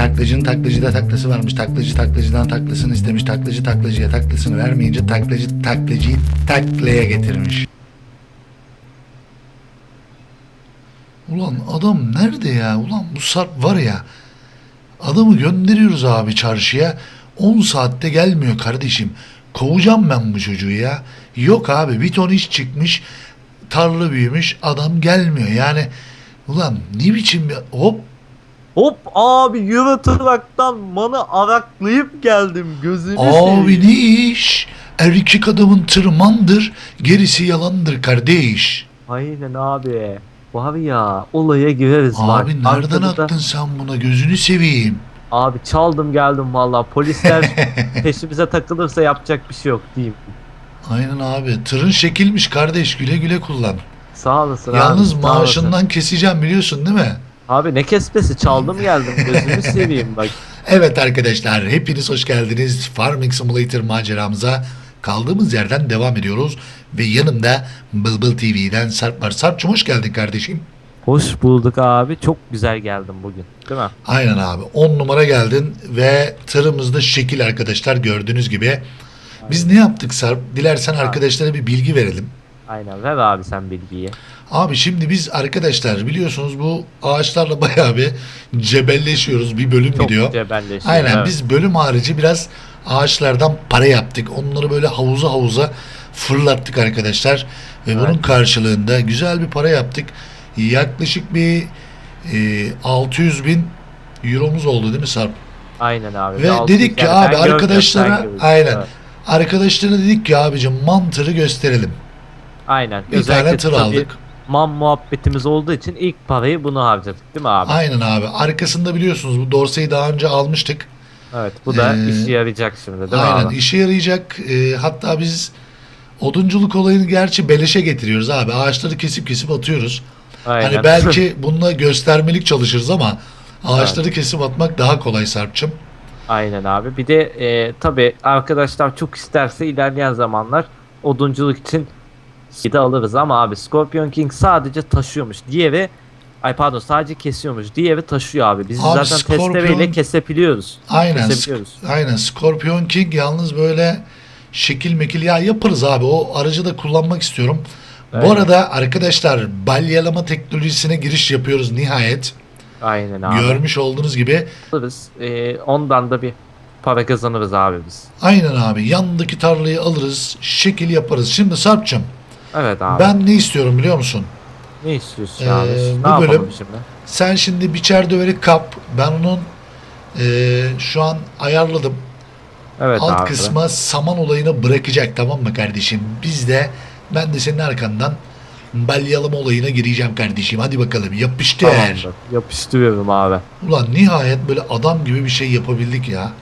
Taklacının taklacıda taklası varmış. Taklacı taklacıdan taklasını istemiş. Taklacı taklacıya taklasını vermeyince taklacı taklacıyı taklaya getirmiş. Ulan adam nerede ya? Ulan bu Sarp var ya. Adamı gönderiyoruz abi çarşıya. 10 saatte gelmiyor kardeşim. Kovacağım ben bu çocuğu ya. Yok abi bir ton iş çıkmış. Tarla büyümüş. Adam gelmiyor. Yani ulan ne biçim bir hop Hop abi Euro Truck'tan manı araklayıp geldim gözünü Abi ne iş? Erkek adamın tırmandır, gerisi yalandır kardeş. Aynen abi. Var ya olaya gireriz bak. Abi nereden Arkada da- attın sen buna gözünü seveyim. Abi çaldım geldim valla. Polisler peşimize takılırsa yapacak bir şey yok diyeyim. Aynen abi tırın şekilmiş kardeş güle güle kullan. Sağ olasın Yalnız abi. sağ olasın. maaşından keseceğim biliyorsun değil mi? Abi ne kesmesi çaldım geldim gözünü seveyim bak. Evet arkadaşlar hepiniz hoş geldiniz Farming Simulator maceramıza kaldığımız yerden devam ediyoruz. Ve yanımda Bılbıl TV'den Sarp var. Sarp'cum hoş geldin kardeşim. Hoş bulduk abi. Çok güzel geldim bugün. Değil mi? Aynen abi 10 numara geldin ve tırımızda şekil arkadaşlar gördüğünüz gibi. Biz ne yaptık Sarp? Dilersen arkadaşlara bir bilgi verelim. Aynen ver abi sen bilgiyi. Abi şimdi biz arkadaşlar biliyorsunuz bu ağaçlarla bayağı bir cebelleşiyoruz. Bir bölüm Çok gidiyor. cebelleşiyor. Aynen evet. biz bölüm harici biraz ağaçlardan para yaptık. Onları böyle havuza havuza fırlattık arkadaşlar. Ve bunun Evet. karşılığında güzel bir para yaptık. Yaklaşık bir e, 600 bin euromuz oldu değil mi Sarp? Aynen abi. Ve dedik ki yani abi arkadaşlara aynen. Evet. Arkadaşlara dedik ki abicim mantırı gösterelim. Aynen. Bir tane tır aldık. Man muhabbetimiz olduğu için ilk parayı bunu harcadık değil mi abi? Aynen abi. Arkasında biliyorsunuz bu Dorsey'i daha önce almıştık. Evet. Bu da Ee, işe yarayacak şimdi değil mi Aynen işe yarayacak. Ee, hatta biz odunculuk olayını gerçi beleşe getiriyoruz abi. Ağaçları kesip kesip atıyoruz. Aynen. Hani belki bununla göstermelik çalışırız ama ağaçları kesip atmak daha kolay Sarp'cığım. Aynen abi. Bir de e, tabii arkadaşlar çok isterse ilerleyen zamanlar odunculuk için de alırız ama abi Scorpion King sadece taşıyormuş. Diğeri ay pardon sadece kesiyormuş. Diğeri taşıyor abi. Biz Abi zaten Scorpion- testereyle kesebiliyoruz. Aynen. Kesebiliyoruz. Aynen. Scorpion King yalnız böyle şekil mekil ya yaparız abi. O aracı da kullanmak istiyorum. Bu Aynen. arada arkadaşlar balyalama teknolojisine giriş yapıyoruz nihayet. Aynen abi. Görmüş olduğunuz gibi. alırız. E, ondan da bir para kazanırız abi biz. Aynen abi. Yandaki tarlayı alırız. Şekil yaparız. Şimdi Sarp'cığım Evet abi. ben ne istiyorum biliyor musun? ne istiyorsun Ee, abi? bu Ne yapalım bölüm- şimdi? Sen şimdi biçer döveri kap. Ben onun eee, şu an ayarladım. Evet Alt abi. kısma saman olayını bırakacak tamam mı kardeşim? Biz de ben de senin arkandan balyalama olayına gireceğim kardeşim. Hadi bakalım yapıştır. Tamamdır. Yapıştırıyorum abi. Ulan nihayet böyle adam gibi bir şey yapabildik ya.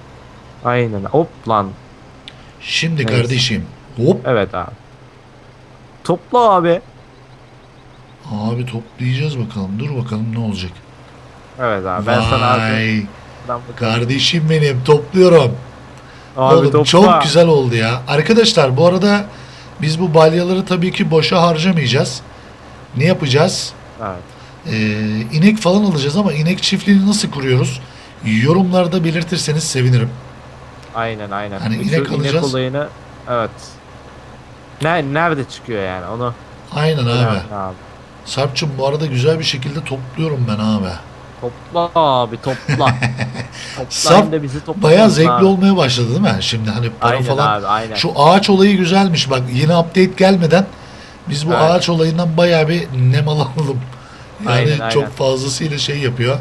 Aynen. Hop lan. Şimdi Neyse. kardeşim hop Evet abi. Topla abi. abi toplayacağız bakalım. Dur bakalım ne olacak. Evet abi. Ben sana Vay bakarım. kardeşim benim topluyorum. Abi Oğlum topla. çok güzel oldu ya. Arkadaşlar bu arada biz bu balyaları tabii ki boşa harcamayacağız. Ne yapacağız? Evet. Ee, inek falan alacağız ama inek çiftliğini nasıl kuruyoruz? Yorumlarda belirtirseniz sevinirim. Aynen aynen. Hani Şu inek alacağız. olayını evet. Ne, nerede çıkıyor yani onu? Aynen abi. öğren abi. Sarp'cığım bu arada güzel bir şekilde topluyorum ben abi. Topla abi topla. topla hem de bizi topla. Bayağı zevkli olmaya başladı değil mi? Şimdi hani para Aynen falan. abi aynen. Şu ağaç olayı güzelmiş bak yeni update gelmeden biz bu Evet. ağaç olayından bayağı bir nem alalım. Yani Aynen, aynen. çok fazlasıyla şey yapıyor.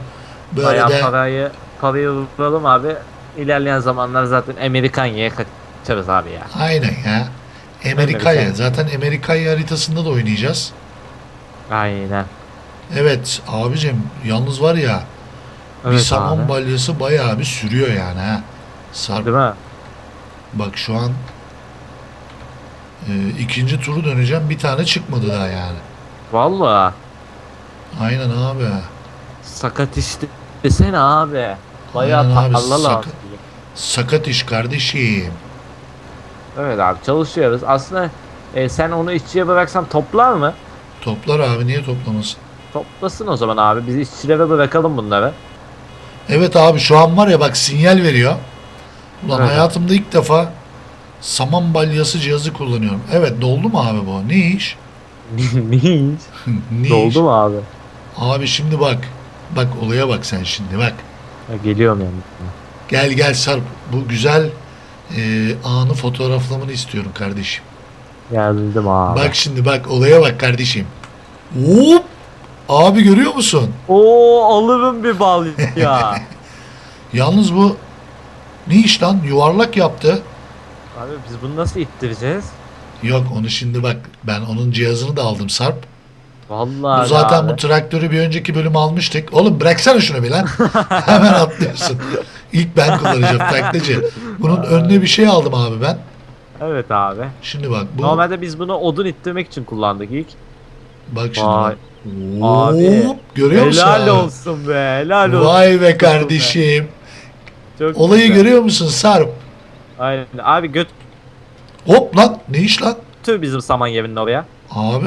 Böyle Bayağı de parayı parayı vuralım abi. İlerleyen zamanlar zaten Amerikanya'ya kaçarız abi ya. aynen ya. Amerika'ya Amerika. zaten Amerika'ya haritasında da oynayacağız. Aynen. Evet abicim yalnız var ya bir Evet saman abi. balyası bayağı bir sürüyor yani ha. Sarp Değil mi? bak şu an e, ikinci turu döneceğim bir tane çıkmadı daha yani. Valla. Aynen abi. Sakat işte desene abi. Bayağı Aynen abi, sakat. Sakat iş kardeşim. Evet abi çalışıyoruz. Aslında e, sen onu işçiye bıraksan toplar mı? Toplar abi niye toplamasın? Toplasın o zaman abi. Biz işçilere bırakalım bunları. Evet abi şu an var ya bak sinyal veriyor. Ulan Evet. hayatımda ilk defa saman balyası cihazı kullanıyorum. Evet doldu mu abi bu? Ne iş? ne iş? ne Doldu iş? mu abi? Abi şimdi bak. Bak olaya bak sen şimdi bak. Ha, geliyorum yani. Gel gel Sarp. Bu güzel e, anı fotoğraflamanı istiyorum kardeşim. Geldim abi. Bak şimdi bak olaya bak kardeşim. Hop! Abi görüyor musun? Oo alırım bir bal ya. Yalnız bu ne iş lan? Yuvarlak yaptı. abi biz bunu nasıl ittireceğiz? Yok onu şimdi bak ben onun cihazını da aldım Sarp. Vallahi Bu zaten abi. bu traktörü bir önceki bölüm almıştık. Oğlum bıraksana şunu bir lan. Hemen atlıyorsun. İlk ben kullanacağım taklacı. Bunun önüne bir şey aldım abi ben. Evet abi. Şimdi bak bu Normalde biz bunu odun ittirmek için kullandık ilk. bak şimdi Vay. bak. Abi. Hop, görüyor musun helal abi? olsun be. Helal olsun. Vay be kardeşim. Çok Olayı güzel. görüyor musun Sarp? Aynen. Abi götür Hop lan ne iş lan? bizim saman yerinin oraya. Abi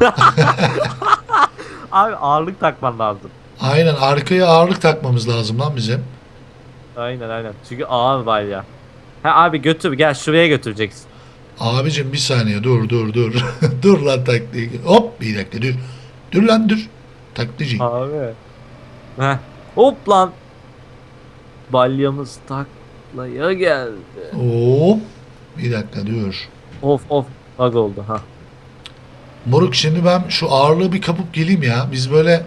Abi ağırlık takman lazım. aynen arkaya ağırlık takmamız lazım lan bizim. Aynen aynen. Çünkü ağır var ya. Ha abi götür gel şuraya götüreceksin. Abicim bir saniye dur dur dur. dur lan taktiği. Hop bir dakika dur. Dur lan dur. Taklici. Abi. Heh. Hop lan. Balyamız taklaya geldi. Hop. Bir dakika dur. Of of. Bug oldu ha. Moruk şimdi ben şu ağırlığı bir kapıp geleyim ya. Biz böyle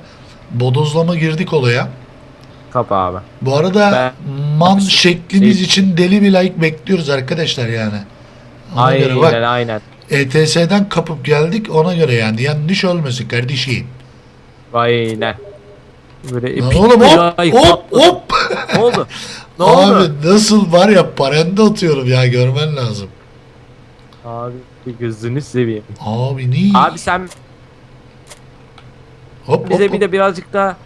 bodozlama girdik olaya. Kap abi. Bu arada Ben- man şekliniz Şey- için deli bir like bekliyoruz arkadaşlar yani. Ona Aynen göre bak aynen. ETS'den kapıp geldik ona göre yani yanlış olmasın kardeşim. Aynen. Böyle epik oğlum hop like hop hop. Ne oldu? Ne oldu? Abi nasıl var ya paranda atıyorum ya görmen lazım. Abi gözünü seveyim. Abi ne? Abi sen hop, bize hop, bir de birazcık daha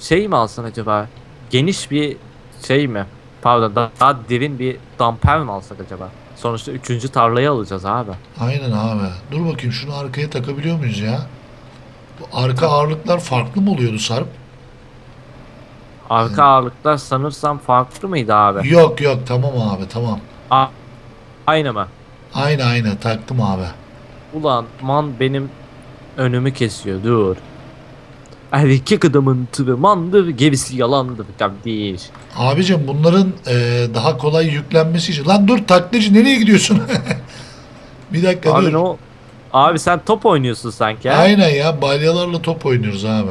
şey mi alsan acaba? Geniş bir şey mi? Pardon daha, daha derin bir damper mi alsak acaba? Sonuçta üçüncü tarlayı alacağız abi. Aynen abi. Dur bakayım şunu arkaya takabiliyor muyuz ya? Bu arka ağırlıklar farklı mı oluyordu Sarp? Arka ağırlıklar sanırsam farklı mıydı abi? Yok yok tamam abi tamam. A- Aynı mı? Aynı aynı taktım abi. Ulan man benim önümü kesiyor dur. Erkek adamın tüvü mandır gerisi yalandır kardeş. Abicim bunların e, daha kolay yüklenmesi için. Lan dur taklacı nereye gidiyorsun? bir dakika Abi dur. ne o? Abi sen top oynuyorsun sanki ha? Aynen ya balyalarla top oynuyoruz abi.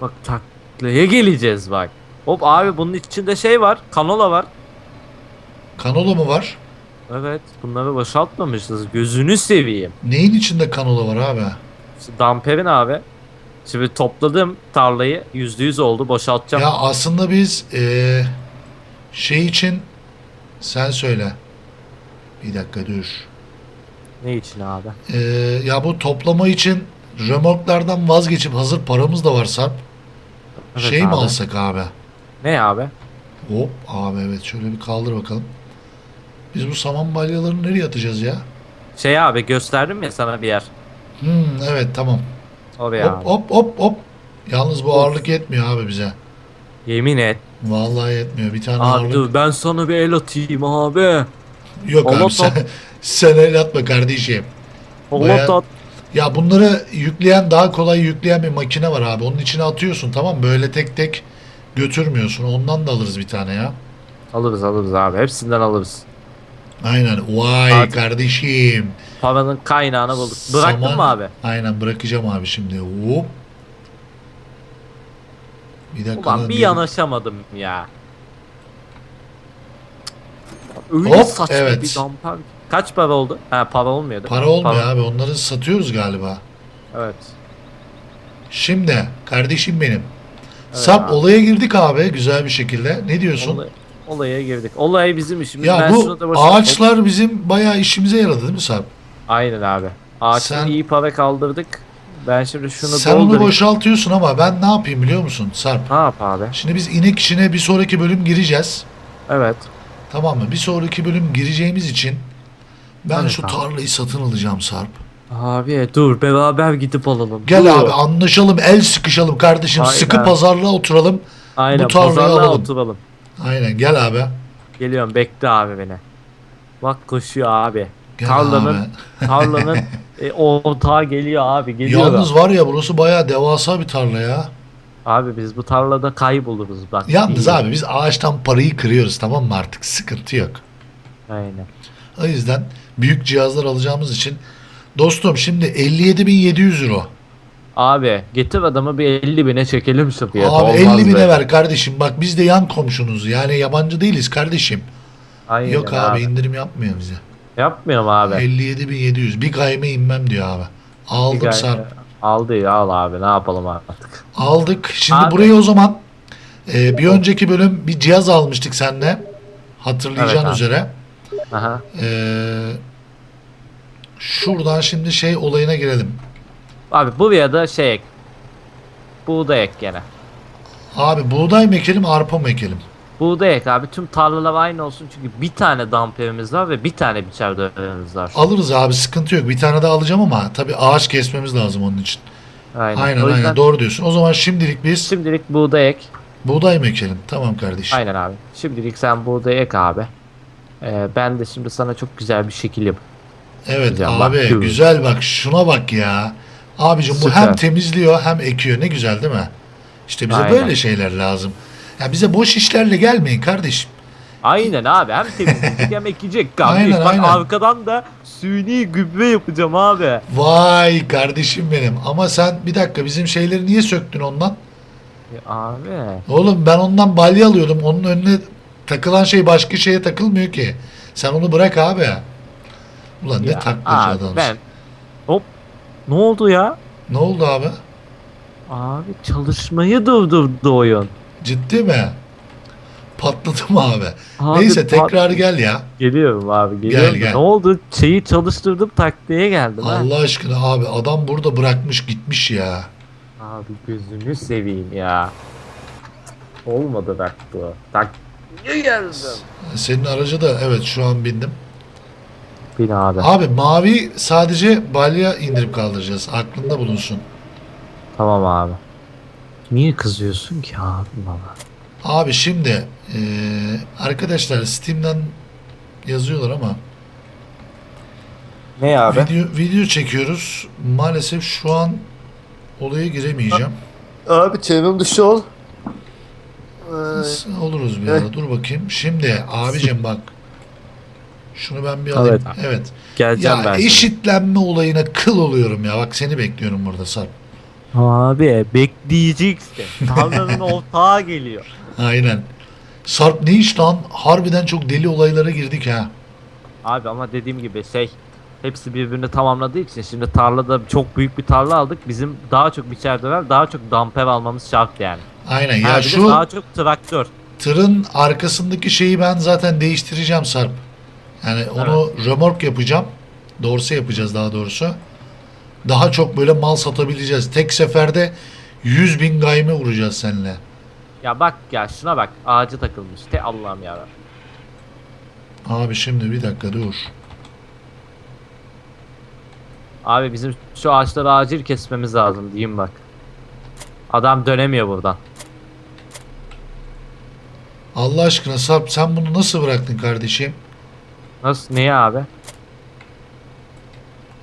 Bak taklaya geleceğiz bak. Hop abi bunun içinde şey var. Kanola var. Kanola mı var? Evet bunları boşaltmamışız. Gözünü seveyim. Neyin içinde kanola var abi? İşte Damperin abi. Şimdi topladım tarlayı. Yüzde yüz oldu. Boşaltacağım. Ya aslında biz e, şey için sen söyle. Bir dakika dur. Ne için abi? E, ya bu toplama için römorklardan vazgeçip hazır paramız da var Sarp. Evet şey mi abi. alsak abi? Ne abi? Hop abi evet şöyle bir kaldır bakalım. Biz bu saman balyalarını nereye atacağız ya? Şey abi gösterdim ya sana bir yer. Hmm, evet tamam. Oraya Hop abi. hop hop hop. Yalnız bu ağırlık yetmiyor abi bize. Yemin et. Vallahi yetmiyor. Bir tane Abi ağırlık. dur ben sana bir el atayım abi. Yok Allah abi sen, sen el atma kardeşim. Allah Bayağı- tat. Ya bunları yükleyen daha kolay yükleyen bir makine var abi. Onun içine atıyorsun tamam mı? Böyle tek tek götürmüyorsun. Ondan da alırız bir tane ya. Alırız alırız abi. Hepsinden alırız. Aynen. Vay Hadi. kardeşim. Paranın kaynağını bulduk. Bıraktın Saman- mı abi? Aynen bırakacağım abi şimdi. Hop. Bir dakika. Ulan lan, bir bir- yanaşamadım ya. Öyle Hop, saçma evet. bir damper. Kaç para oldu? Ha para olmuyor değil mi? Para olmuyor abi. Onları satıyoruz galiba. Evet. Şimdi kardeşim benim. Evet Sap abi. olaya girdik abi güzel bir şekilde. Ne diyorsun? Olay- olaya girdik. Olay bizim işimiz. ya ben bu da ağaçlar bizim bayağı işimize yaradı değil mi Sarp? Aynen abi. Ağaçtan Sen- iyi para kaldırdık. Ben şimdi şunu Sen onu doldurayım. boşaltıyorsun ama ben ne yapayım biliyor musun Sarp? Ne yap abi? Şimdi biz inek işine bir sonraki bölüm gireceğiz. Evet. Tamam mı? Bir sonraki bölüm gireceğimiz için ben Evet şu abi. tarlayı satın alacağım Sarp. Abi dur beraber gidip alalım. Gel Dur. abi anlaşalım el sıkışalım kardeşim. Aynen. Sıkı pazarlığa oturalım. Aynen bu tarlayı pazarlığa alalım. oturalım. Aynen gel abi. Geliyorum bekle abi beni. Bak koşuyor abi. Gel Tarlanın abi. tarlanın e, ortağı geliyor abi geliyor. Yalnız var ya burası bayağı devasa bir tarla ya. Abi biz bu tarlada kayboluruz bak. Yalnız abi biz ağaçtan parayı kırıyoruz tamam mı artık sıkıntı yok. Aynen. O yüzden büyük cihazlar alacağımız için dostum şimdi 57.700 euro. Abi getir adamı bir 50 bine çekelim şu fiyatı. Abi Olmaz 50 bine be. ver kardeşim. Bak biz de yan komşunuz. Yani yabancı değiliz kardeşim. Aynen Yok abi, indirim yapmıyor bize. Yapmıyorum abi. 57.700. Bir kayma inmem diyor abi. Aldım Sarp. Aldı ya al abi ne yapalım artık. Aldık. Şimdi Abi. buraya o zaman e, bir önceki bölüm bir cihaz almıştık seninle. Hatırlayacağın Evet abi. üzere. Aha. E, şuradan şimdi şey olayına girelim. Abi buraya da şey ek. Buğday ek gene. Abi buğday mı ekelim arpa mı ekelim? Buğday ek abi tüm tarlalar aynı olsun çünkü bir tane damperimiz var ve bir tane biçer döverimiz var. Alırız abi sıkıntı yok. Bir tane daha alacağım ama tabii ağaç kesmemiz lazım onun için. Aynen. Aynen o yüzden aynen doğru diyorsun. O zaman şimdilik biz şimdilik buğday ek. buğday mı ekelim? Tamam kardeşim. Aynen abi. Şimdilik sen buğday ek abi. Ee, ben de şimdi sana çok güzel bir şekil yap. Evet Güzel, abi görüyorum. güzel bak şuna bak ya. Abicim bu Süper. hem temizliyor hem ekiyor ne güzel değil mi? İşte bize Aynen. böyle şeyler lazım. Ya bize boş işlerle gelmeyin kardeşim. Aynen abi hem temizleyecek hem ekecek kardeş. Aynen, Bak aynen. arkadan da suni gübre yapacağım abi. Vay kardeşim benim. Ama sen bir dakika bizim şeyleri niye söktün ondan? Ya abi. Oğlum ben ondan balya alıyordum. Onun önüne takılan şey başka şeye takılmıyor ki. Sen onu bırak abi. Ulan ne Ya taklacı abi adamsın. ben ne oldu ya? Ne oldu abi? Abi çalışmayı durdurdu oyun. Ciddi mi? Patladı mı abi? Abi, Neyse tekrar gel ya. Geliyorum abi geliyorum. Gel, gel. Ne oldu? Şeyi çalıştırdım taktiğe geldim ha. Allah aşkına abi adam burada bırakmış gitmiş ya. Abi gözünü seveyim ya. Olmadı bak bu. Taktiğe geldim. Senin araca da evet şu an bindim. Bin abi. Abi mavi sadece balya indirip kaldıracağız. Aklında bulunsun. Tamam abi. Niye kızıyorsun ki abi bana? Abi şimdi eee, arkadaşlar Steam'den yazıyorlar ama Ne abi? video, video çekiyoruz. Maalesef şu an olaya giremeyeceğim. Abi çevrim dışı ol. Ee, Nasıl oluruz bir ara. Dur bakayım. Şimdi abicim bak. Şunu ben bir alayım. Evet. Evet. Geleceğim Ya ben eşitlenme olayına kıl oluyorum ya. Bak seni bekliyorum burada Sarp. Abi bekleyeceksin. Tarlanın ortağı geliyor. Aynen. Sarp ne iş lan? Harbiden çok deli olaylara girdik ha. Abi ama dediğim gibi şey hepsi birbirini tamamladığı için şimdi tarlada çok büyük bir tarla aldık. Bizim daha çok biçer döver, daha çok damper almamız şart yani. Aynen ya de şu daha çok traktör. tırın arkasındaki şeyi ben zaten değiştireceğim Sarp. Yani onu römork yapacağım. Dorse yapacağız daha doğrusu. Daha çok böyle mal satabileceğiz. Tek seferde 100 bin gayme vuracağız seninle. Ya bak ya şuna bak ağaca takılmış. Te Allah'ım ya. Abi şimdi bir dakika dur. Abi bizim şu ağaçları acil kesmemiz lazım diyeyim bak. Adam dönemiyor buradan. Allah aşkına Sarp sen bunu nasıl bıraktın kardeşim? Nasıl? Niye abi?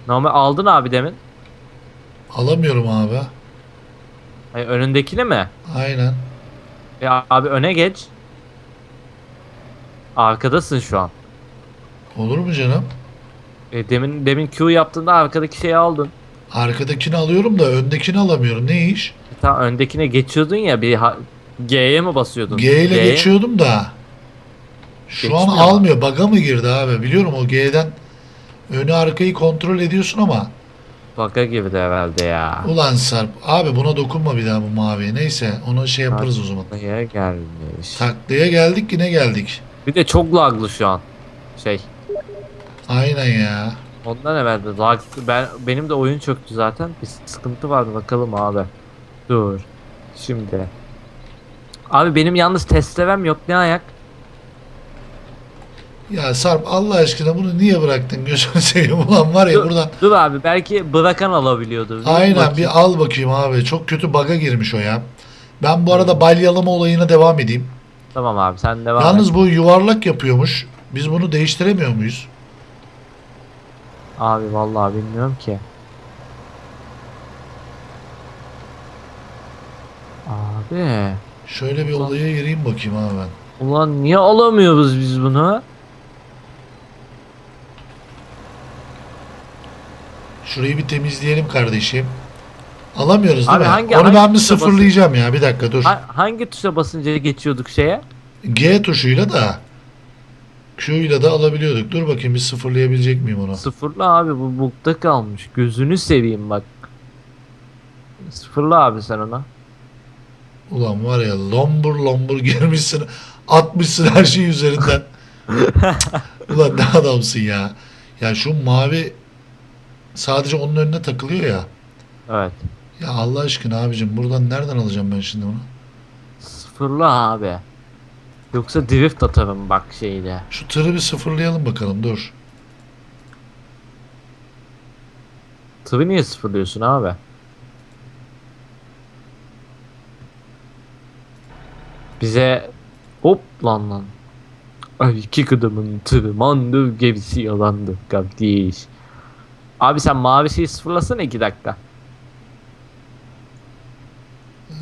Normal aldın abi demin. Alamıyorum abi. Hayır, önündekini mi? Aynen. E abi öne geç. Arkadasın şu an. Olur mu canım? E, demin demin Q yaptığında arkadaki şeyi aldın. Arkadakini alıyorum da öndekini alamıyorum. Ne iş? E, tamam öndekine geçiyordun ya bir G'ye mi basıyordun? G ile G'ye- geçiyordum da. Şu an Geçmiyor almıyor. Baga mı girdi abi? Biliyorum o G'den önü arkayı kontrol ediyorsun ama. Baka gibi de herhalde ya. Ulan Sarp. Abi buna dokunma bir daha bu maviye. Neyse onu şey yaparız o zaman. Niye gelmiş? Taklaya geldik yine geldik. Bir de çok laglı şu an. Şey. Aynen ya. Ondan evvel de lag ben benim de oyun çöktü zaten. Bir sıkıntı vardı bakalım abi. Dur. Şimdi. Abi benim yalnız testerem yok ne ayak? Ya Sarp Allah aşkına bunu niye bıraktın gözünü seveyim ulan var ya Dur, buradan. dur abi belki bırakan alabiliyordur. Aynen bakayım. bir al bakayım abi. Çok kötü baga girmiş o ya. Ben bu arada balyalama olayına devam edeyim. Tamam abi sen devam et. Yalnız bu yuvarlak yapıyormuş. Biz bunu değiştiremiyor muyuz? Abi vallahi bilmiyorum ki. Abi. Şöyle bir olaya gireyim bakayım abi ben. Ulan niye alamıyoruz biz bunu? Şurayı bir temizleyelim kardeşim. Alamıyoruz değil Abi mi? hangi- Onu hangi ben bir tuşa sıfırlayacağım ya. Bir dakika dur. Ha- hangi tuşa basınca geçiyorduk şeye? G tuşuyla da Q ile de alabiliyorduk. Dur bakayım bir sıfırlayabilecek miyim onu? Sıfırla abi bu bukta kalmış. Gözünü seveyim bak. Sıfırla abi sen ona. Ulan var ya lombur lombur girmişsin. Atmışsın her şey üzerinden. Ulan ne adamsın ya. Ya şu mavi sadece onun önüne takılıyor ya. Evet. Ya Allah aşkına abicim buradan nereden alacağım ben şimdi bunu? Sıfırla abi. Yoksa drift atarım bak şeyle. Şu tırı bir sıfırlayalım bakalım dur. Tırı niye sıfırlıyorsun abi? Bize hop lan lan. Ay iki kıdımın tırmandı gerisi yalandı kardeş. Abi sen mavi şeyi sıfırlasana iki dakika.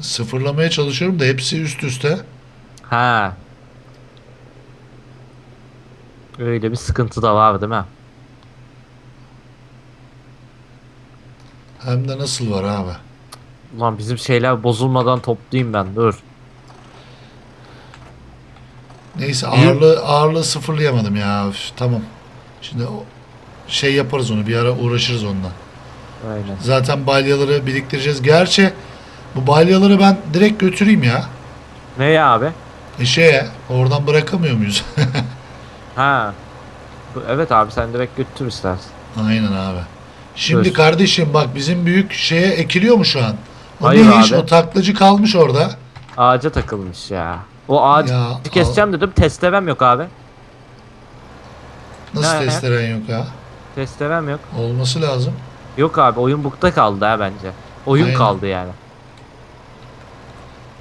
Sıfırlamaya çalışıyorum da hepsi üst üste. Ha. Öyle bir sıkıntı da var değil mi? Hem de nasıl var abi. Ulan bizim şeyler bozulmadan toplayayım ben dur. Neyse ağırlığı ağırlığı sıfırlayamadım ya. Üf, tamam. Şimdi o şey yaparız onu bir ara uğraşırız onunla. Aynen. Zaten balyaları biriktireceğiz. Gerçi bu balyaları ben direkt götüreyim ya. Ne ya abi? E şeye oradan bırakamıyor muyuz? Ha. Evet abi sen direkt götür istersen. Aynen abi. Şimdi Dur. kardeşim bak bizim büyük şeye ekiliyor mu şu an? O Hayır ne iş? abi. O taklacı kalmış orada. Ağaca takılmış ya. O ağacı Ya, keseceğim dedim testerem yok abi. Nasıl Ne? testeren yok ya? Testerem yok. Olması lazım. Yok abi oyun bukta kaldı ha bence. Oyun Aynen. kaldı yani.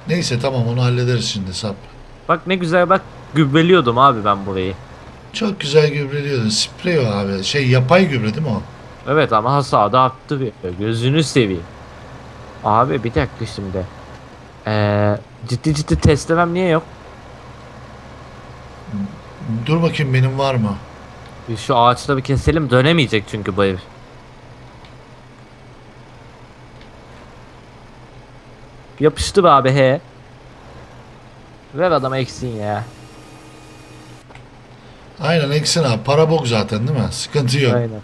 Neyse tamam onu hallederiz şimdi sap. Bak ne güzel bak gübreliyordum abi ben burayı. Çok güzel gübreliyordun. Sprey o abi. Şey yapay gübre değil mi o? Evet ama hasadı arttı bir. Gözünü seveyim. Abi bir dakika şimdi. Ee, ciddi ciddi testemem niye yok? Dur bakayım benim var mı? Bir Şu ağaçta bir keselim dönemeyecek çünkü bu ev. Yapıştı be abi he. Ver adama eksin ya. Aynen eksin abi. Para bok zaten değil mi? Sıkıntı yok. Aynen.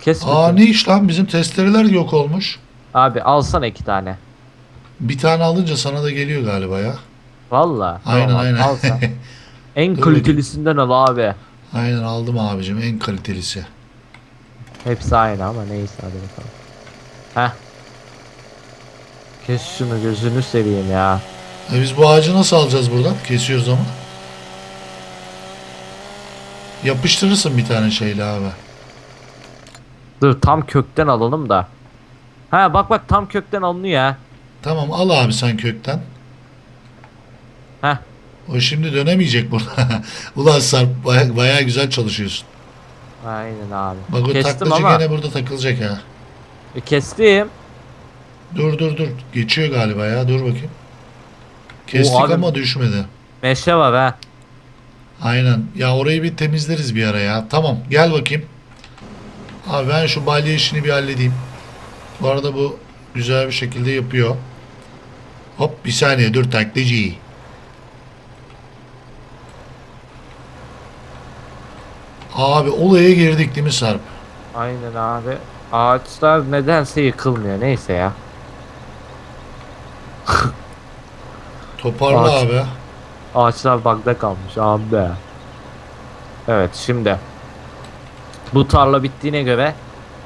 Kes Aa ne iş lan? Bizim testereler yok olmuş. Abi alsana iki tane. Bir tane alınca sana da geliyor galiba ya. Valla. Aynen Tamam, aynen. Al sen. En kalitelisinden al abi. Aynen aldım abicim en kalitelisi. Hepsi aynı ama neyse hadi bakalım. Heh. Kes şunu gözünü seveyim ya. E biz bu ağacı nasıl alacağız buradan? Kesiyoruz ama. Yapıştırırsın bir tane şeyle abi. Dur tam kökten alalım da. Ha bak bak tam kökten alınıyor ya. Tamam al abi sen kökten. O şimdi dönemeyecek burada. Ulan Sarp baya, bayağı güzel çalışıyorsun. Aynen abi. Bak o Kestim taklacı ama. gene burada takılacak ha. E, kestim. Dur dur dur. Geçiyor galiba ya. Dur bakayım. Kestik abi- ama düşmedi. Meşe var ha. Aynen. Ya orayı bir temizleriz bir ara ya. Tamam gel bakayım. Abi ben şu balya işini bir halledeyim. Bu arada bu güzel bir şekilde yapıyor. Hop bir saniye dur taklacı. Abi olaya girdik değil mi Sarp? Aynen abi. Ağaçlar nedense yıkılmıyor. Neyse ya. Toparla Ağaç. abi. Ağaçlar bagda kalmış abi. Evet şimdi. Bu tarla bittiğine göre.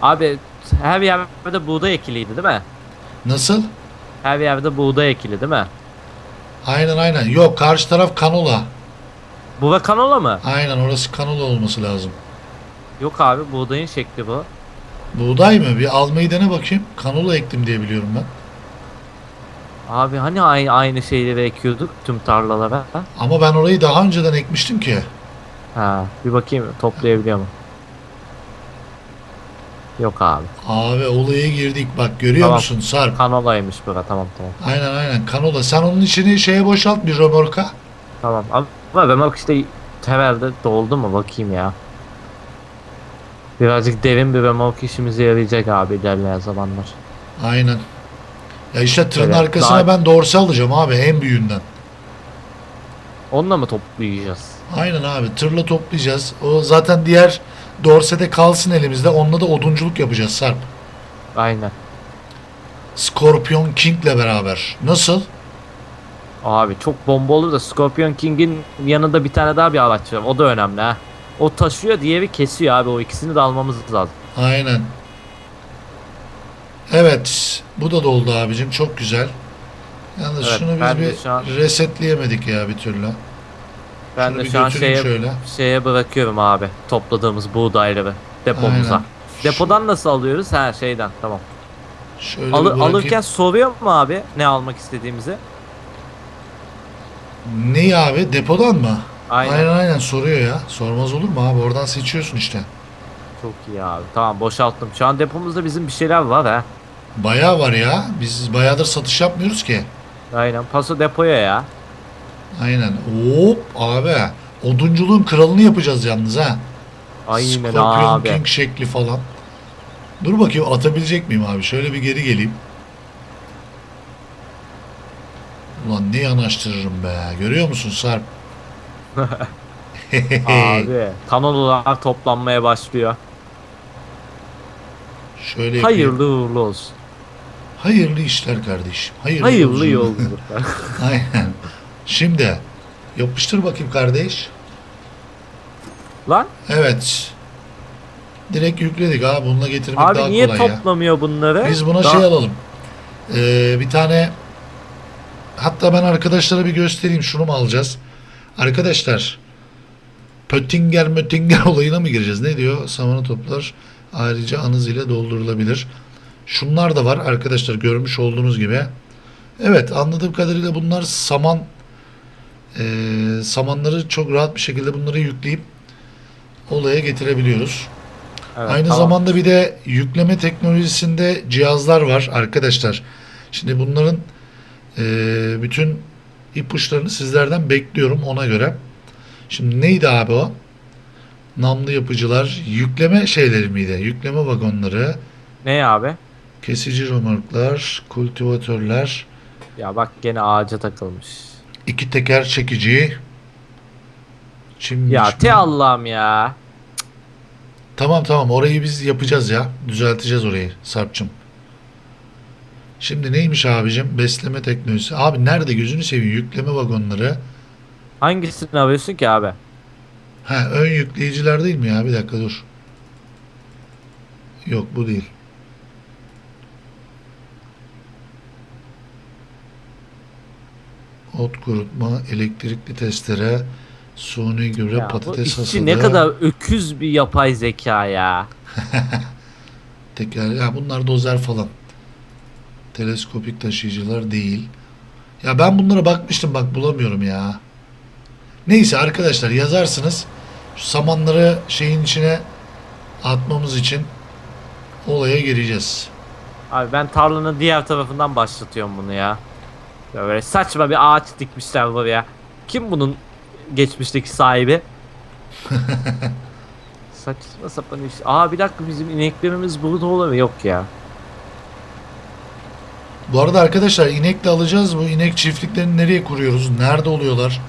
Abi her yerde buğday ekiliydi değil mi? Nasıl? Her yerde buğday ekili değil mi? Aynen aynen. Yok karşı taraf kanola. Bu ve kanola mı? Aynen orası kanola olması lazım. Yok abi buğdayın şekli bu. Buğday mı? Bir almayı dene bakayım. Kanola ektim diye biliyorum ben. Abi hani aynı, aynı şeyleri ekiyorduk tüm tarlalara? Ama ben orayı daha önceden ekmiştim ki. ha bir bakayım toplayabiliyor mu? Yok abi. Abi olaya girdik. Bak görüyor Tamam. musun Sarp? Kanolaymış bura tamam tamam. Aynen aynen kanola. Sen onun içini şeye boşalt bir römorka. Tamam ama ben bak işte temelde doldu mu bakayım ya. Birazcık derin bir remork işimize yarayacak abi ilerleyen zamanlar. Aynen. Ya işte tırın Evet, arkasına daha- ben dorse alacağım abi en büyüğünden. Onunla mı toplayacağız? Aynen abi tırla toplayacağız. O zaten diğer dorsede kalsın elimizde. Onunla da odunculuk yapacağız Sarp. Aynen. Scorpion King'le beraber. Nasıl? Abi çok bomba olur da Scorpion King'in yanında bir tane daha bir araç var. O da önemli ha. O taşıyor diğeri kesiyor abi. O ikisini de almamız lazım. Aynen. Evet. Bu da doldu abicim. Çok güzel. Yalnız Evet, şunu biz de bir şu an- resetleyemedik ya bir türlü. Ben Şunu de bir şu an götüreyim şeye, şöyle. şeye bırakıyorum abi. Topladığımız buğdayları depomuza. Aynen. Depodan nasıl alıyoruz? Ha şeyden tamam. Şöyle bir Alı- bırakayım. alırken soruyor mu abi ne almak istediğimizi? Neyi abi? Depodan mı? Aynen. Aynen aynen soruyor ya. Sormaz olur mu abi? Oradan seçiyorsun işte. Çok iyi abi. Tamam boşalttım. Şu an depomuzda bizim bir şeyler var ha. Bayağı var ya. Biz bayağıdır satış yapmıyoruz ki. Aynen. Paso depoya ya. Aynen. Hop abi. Odunculuğun kralını yapacağız yalnız ha. Aynen Scorpion abi. King şekli falan. Dur bakayım atabilecek miyim abi? Şöyle bir geri geleyim. Ulan ne yanaştırırım be. Görüyor musun Sarp? Abi. Kanonlar toplanmaya başlıyor. Şöyle yapayım. Hayırlı uğurlu olsun. Hayırlı işler kardeşim. Hayırlı, Hayırlı yolculuk. yolculuklar. Aynen. Şimdi yapıştır bakayım kardeş. Lan Evet. Direkt yükledik abi. Bununla getirmek daha abi niye kolay ya. toplamıyor bunları? Biz buna Daha- şey alalım. Ee, bir tane hatta ben arkadaşlara bir göstereyim şunu mu alacağız? Arkadaşlar Pöttinger Möttinger olayına mı gireceğiz? Ne diyor? Samanı toplar. Ayrıca anız ile doldurulabilir. Şunlar da var arkadaşlar görmüş olduğunuz gibi. Evet anladığım kadarıyla bunlar saman ee, samanları çok rahat bir şekilde bunları yükleyip olaya getirebiliyoruz. Evet, Aynı tamam. zamanda bir de yükleme teknolojisinde cihazlar var arkadaşlar. Şimdi bunların eee, bütün ipuçlarını sizlerden bekliyorum ona göre. Şimdi neydi abi o? Namlı yapıcılar, yükleme şeyleri miydi? Yükleme vagonları, Ne abi? kesici römorklar, kultivatörler, Ya bak gene ağaca takılmış. iki teker çekici, çim Ya te Allah'ım ya. Tamam tamam orayı biz yapacağız ya. Düzelteceğiz orayı Sarp'cığım. Şimdi neymiş abicim? Besleme teknolojisi. Abi nerede gözünü seveyim yükleme vagonları. Hangisini arıyorsun ki abi? Ha ön yükleyiciler değil mi ya? Bir dakika dur. Yok bu değil. Ot kurutma, elektrikli testere, suni gübre, Ya patates hasadı. ne kadar öküz bir yapay zeka ya. Teker, ya bunlar dozer falan. Teleskopik taşıyıcılar değil. Ya ben bunlara bakmıştım bak bulamıyorum ya. Neyse arkadaşlar yazarsınız. Şu samanları şeyin içine atmamız için olaya gireceğiz. Abi ben tarlanın diğer tarafından başlatıyorum bunu ya. Böyle saçma bir ağaç dikmişler buraya. Kim bunun geçmişteki sahibi? Saçma sapan iş. Aa bir dakika bizim ineklerimiz burada olamıyor. Yok ya. Bu arada arkadaşlar inek de alacağız. Bu inek çiftliklerini nereye kuruyoruz? Nerede oluyorlar?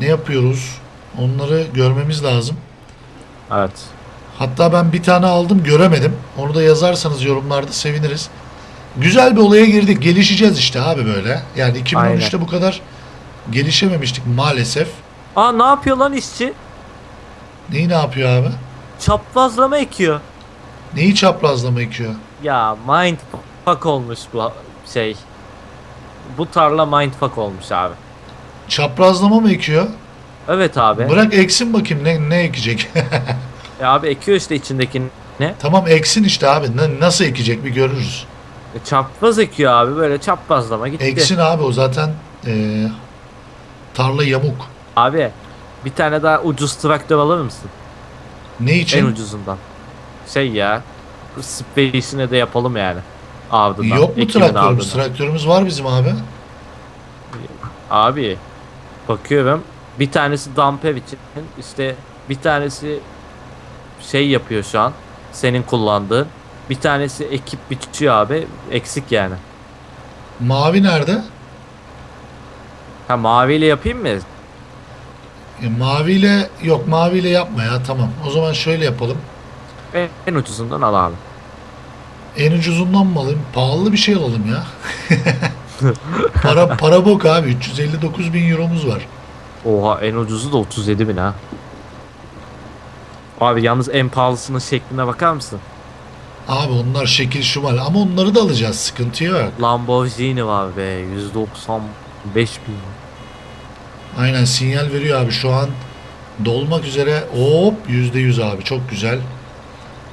Ne yapıyoruz? Onları görmemiz lazım. Evet. Hatta ben bir tane aldım göremedim. Onu da yazarsanız yorumlarda seviniriz. Güzel bir olaya girdik. Gelişeceğiz işte abi böyle. Yani 2013'te bu kadar gelişememiştik maalesef. Aa ne yapıyor lan işçi? Neyi ne yapıyor abi? Çaprazlama ekiyor. Neyi çaprazlama ekiyor? Ya mindfuck olmuş bu şey. Bu tarla mindfuck olmuş abi. Çaprazlama mı ekiyor? Evet abi. Bırak eksin bakayım ne, ne ekecek. E abi ekiyor işte içindekini. Ne? tamam eksin işte abi. Ne- nasıl ekecek bir görürüz. E, çapraz ekiyor abi böyle çaprazlama gitti. Eksin abi o zaten eee, tarla yamuk. Abi bir tane daha ucuz traktör alır mısın? Ne En için? ucuzundan. Şey ya. İşini de yapalım yani. Ardından. Yok mu ekimin traktörümüz? ardından. Traktörümüz var bizim abi. Abi bakıyorum. Bir tanesi damper için işte bir tanesi şey yapıyor şu an. Senin kullandığın. Bir tanesi ekip biçiyor abi. Eksik yani. Mavi nerede? Ha maviyle yapayım mı? E, maviyle yok maviyle yapma ya tamam. O zaman şöyle yapalım. En, ucuzundan al abi. En ucuzundan mı alayım? Pahalı bir şey alalım ya. para para bok abi. 359 bin euromuz var. Oha en ucuzu da 37 bin ha. Abi yalnız en pahalısının şekline bakar mısın? Abi onlar şekil şumal ama onları da alacağız. Sıkıntı yok. Lamborghini var be 195 bin. Aynen sinyal veriyor abi şu an dolmak üzere. Hop %100 abi çok güzel.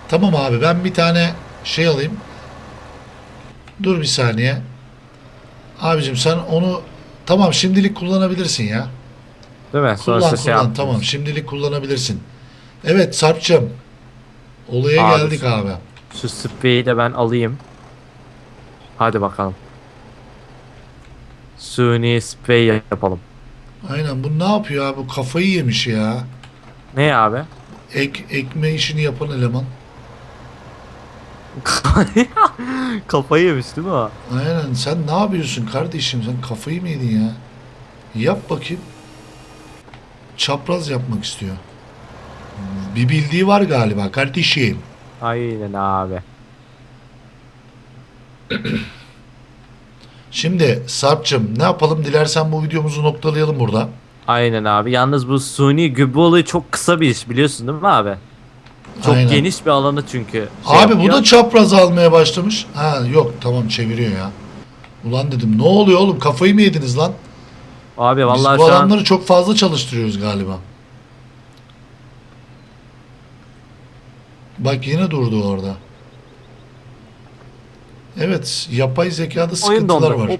Tamam abi ben bir tane şey alayım. Dur bir saniye. Abicim sen onu tamam şimdilik kullanabilirsin ya. Değil mi? Kullan şey kullan yaptınız. tamam şimdilik kullanabilirsin. Evet Sarp'cığım. Olaya Abi, geldik abi. Şu spreyi de ben alayım. Hadi bakalım. Suni sprey yapalım. Aynen bu ne yapıyor abi? Bu kafayı yemiş ya. Ne abi? Ek, ekme işini yapan eleman. Kafayı yemiş değil mi o? Aynen sen ne yapıyorsun kardeşim? Sen kafayı mı yedin ya? Yap bakayım. Çapraz yapmak istiyor. Bir bildiği var galiba kardeşim. Aynen abi. Şimdi Sarp'cığım ne yapalım? Dilersen bu videomuzu noktalayalım burada. Aynen abi. Yalnız bu suni gübre olayı çok kısa bir iş biliyorsun değil mi abi? Çok Aynen. geniş bir alanı çünkü. şey Abi bu yapıyor. da çapraz almaya başlamış. Ha yok tamam çeviriyor ya. Ulan dedim ne oluyor oğlum kafayı mı yediniz lan? Abi Biz vallahi bu şu an adamları çok fazla çalıştırıyoruz galiba. Bak yine durdu orada. Evet yapay zekada oyun sıkıntılar dondu. var. Hop,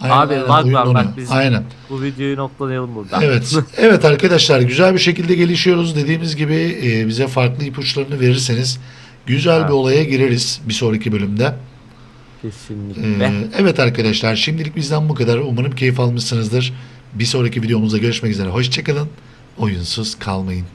Aynen, Abi, aynen, bak var, bak biz- Aynen. bu videoyu noktalayalım burada. Evet. evet arkadaşlar güzel bir şekilde gelişiyoruz. Dediğimiz gibi e, bize farklı ipuçlarını verirseniz güzel Evet. bir olaya gireriz bir sonraki bölümde. Kesinlikle. Ee, evet arkadaşlar şimdilik bizden bu kadar. Umarım keyif almışsınızdır. Bir sonraki videomuzda görüşmek üzere. Hoşçakalın. Oyunsuz kalmayın.